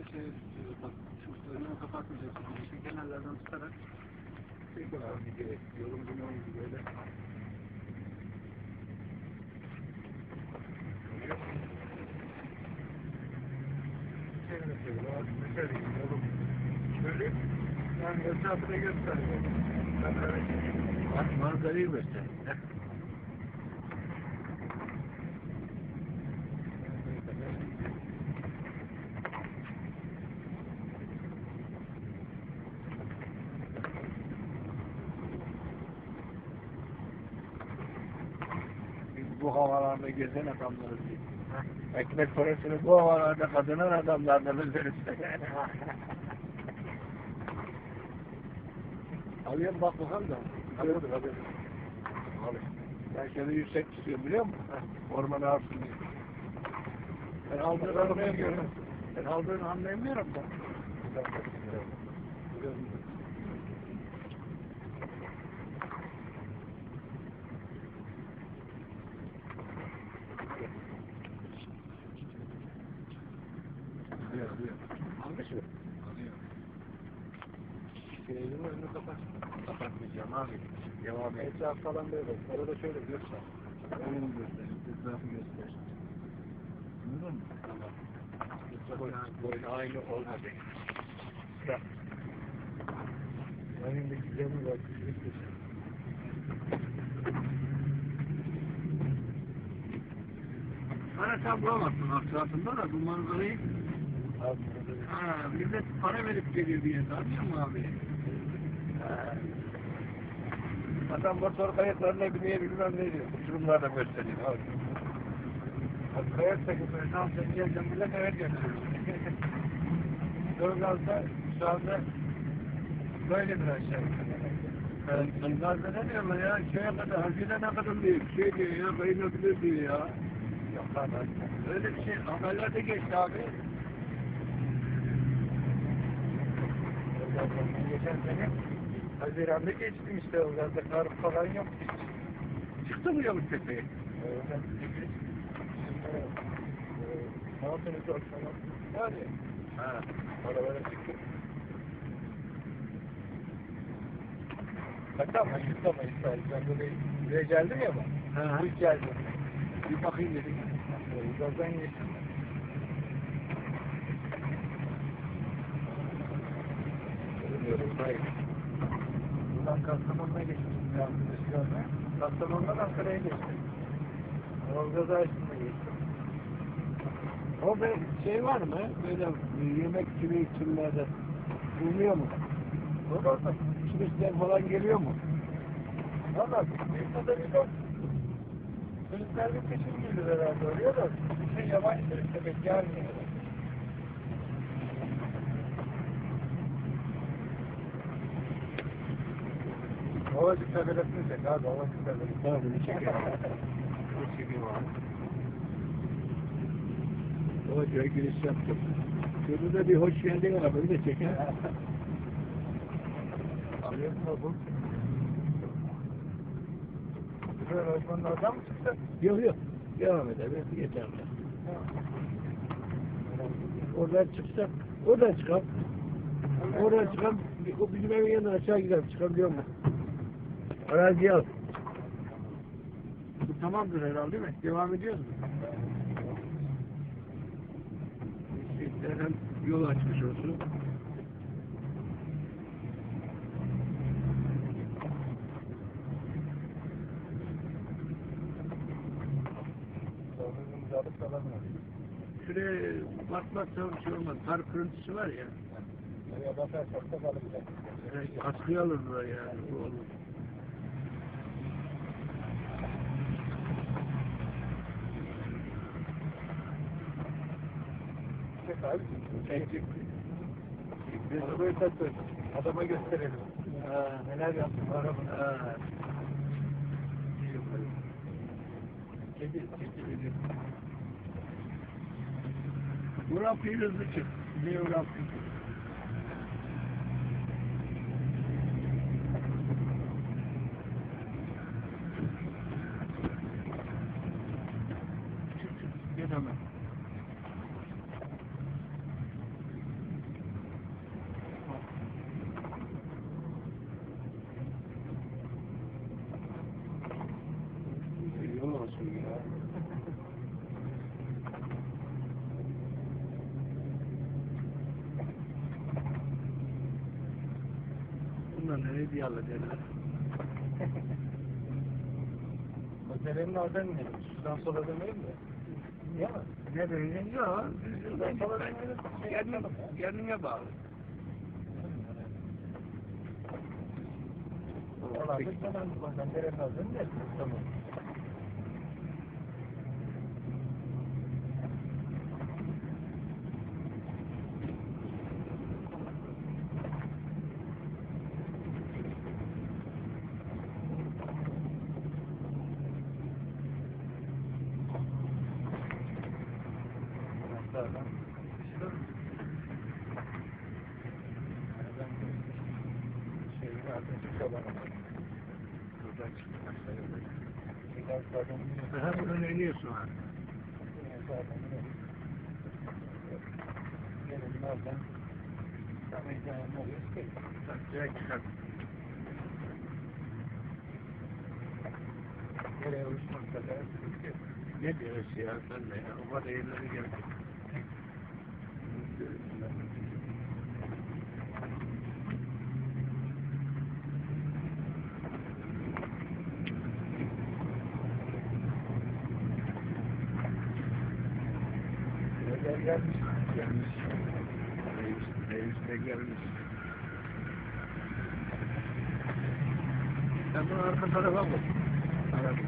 böyle şey, bak, şu önünü kapatmayacaksın. İşte kenarlardan tutarak çek bakalım gidiyor. Yolun bunu gibi böyle. Şöyle, yani etrafını gösteriyor. Ben öyle Bak manzarayı göster. Biz bu havalarda gezen adamlarız biz. Ekmek parasını bu havalarda kazanan adamlardan özeriz. Alayım bak bakalım da. Alıyorum. Alayım. Ben seni yüksek tutuyorum biliyor musun? Ormanı alsın diye. Ben aldığını anlayamıyorum. Ben aldığını anlayamıyorum da. Alıyor, alıyor. Mı? Alıyor. Şeyin önünü kapat. Kapatmayacağım abi. Devam et. Etraf falan böyle. Orada şöyle göster. Önünü göster. Etrafı göster. Anladın mı? Tamam. Boyun, boyun aynı olmadı. Bak. Önündeki camı bak. Para sen bulamazsın atrafında da bu manzarayı Ha, millet para verip geliyor diye tanıyor mu abi? Ha. Adam motor kayıtlarına bineye bilmem ne diyor. Uçurumlarda gösteriyor abi. Bak kayıt takımları tam sen geleceğim millet evet gösteriyor. Doğalgazda şu anda böyledir aşağı yukarı. Gazda ne diyorlar ya? Şeye kadar, hazine ne kadar diyor. Şey diyor ya, kayınabilir diyor ya. Yok lan. Öyle bir şey haberlerde geçti abi. Geçen sene Haziran'da geçtim işte o gazda kar falan yok. Çıktı mı yavuz tepeye? Evet. Ne yaptınız o akşam? Yani. Ha. Arabayla çıktık. Hatta Mayıs'ta Mayıs'ta. Ben böyle buraya geldim ya ben. Bu ilk geldim. Bir bakayım dedik. Gazdan geçtim. Bilmiyorum, hayır. Buradan Kastamonu'na geçtim. Bir arkadaş görme. Kastamonu'dan Ankara'ya geçtim. Yolgazı açtığına geçtim. Orada şey var mı? Böyle yemek gibi türlerde bulunuyor mu? Orada turistler falan geliyor mu? Valla bir yok. Turistler bir peşin gelir herhalde oraya da. Şey yabancı turist pek gelmiyor. Havacık tabelasını çek abi, havacık tabelasını. Tamam, bunu çekelim. Bunu çekeyim abi. Havacığa giriş yaptım. Şurada da bir hoş geldin arabayı da çeker. Alıyorsun bu. Böyle osmanlardan mı çıktı? Yok yok. Devam edelim. Yeterli. Oradan çıksak, oradan çıkalım. Oradan çıkalım. O bizim evin yanına aşağı gidelim. Çıkabiliyor mu? Araziyi al. Bu tamamdır herhalde değil mi? Devam ediyoruz mu? Hem yol açmış olsun. Şuraya bakmazsa bir şey olmaz. Kar kırıntısı var ya. Oraya bakarsak da kalır. Askıya alırlar yani. Bu olur. Çek abi. Çek çek. Biz arabayı satıyoruz. Adama gösterelim. Ha, neler yaptın araba. Ha. Kedi, kedi, Bu rampayı hızlı çık. Ne o rampayı? Çık çık. Gel hemen. Ne diye derler. Otelin oradan inelim. Şuradan sola dönelim de. Niye mi? Ne böyle? Yok. Şuradan sola dönelim. Kendine, kendine bağlı. Oralarda tamam. Ben derenin oradan inelim. Tamam. Anahtardan dışarı mı? Nereden geçmiş? Şeyin ardınca çalamadım. Buradan çıkmak sayılır. Biraz zaten yine- Daha buradan iniyorsun ha. yine zaten yine- Gelelim oradan. Tam heyecanlı oluyoruz ki. Bak, direkt çıkar. Nereye uçmak kadar. Ne diyorsun ya sen de ya? O kadar yerlere geldik. Gelmiş. Gelmiş. Reis, reis de gelmiş. Sen bunu arka tarafa bak. Aradım.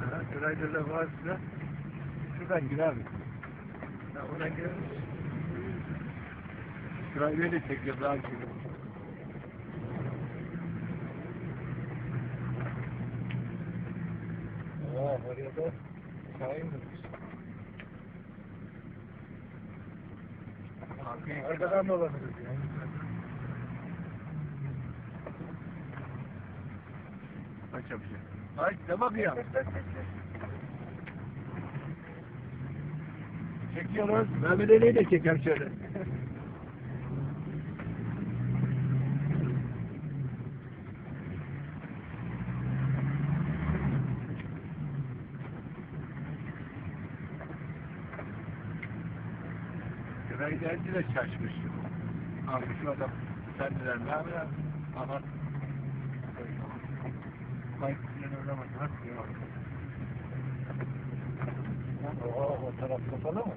Ha, sırayla da şuradan girer mi? Ha, oradan mi? Sırayla da çekiyor daha güzel. Aa, oraya da Şahin. Arkaya Arkadan dolanırız yani. Kaç yapacak? Ay ne bakıyorsun? Çekiyoruz. Mehmet Ali'yi de çeker şöyle. Sırayı derdi de şaşmış. Almış o adam. Sendiler ne yapıyor? Aman. Ay, yine öyle. Nasıl ya? Oha, o taraf kapalı mı?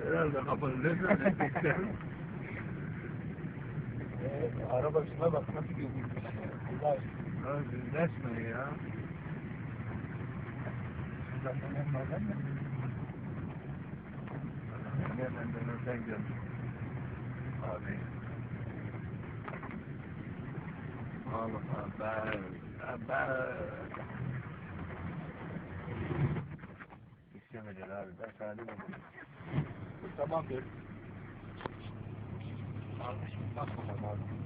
Herhalde kapalı. Ne söyleyecekler? Ee, araba şuna bak nasıl gözükmüş ya. Güzel. Abi resmen ya. Şuradan dönelim oradan mı? Nereden dönersen gel. Abi. Allah haber. Haber. İstemediler abi. Ben sana demedim. Tamam diyorum. Almış mı? Bak bakalım abi.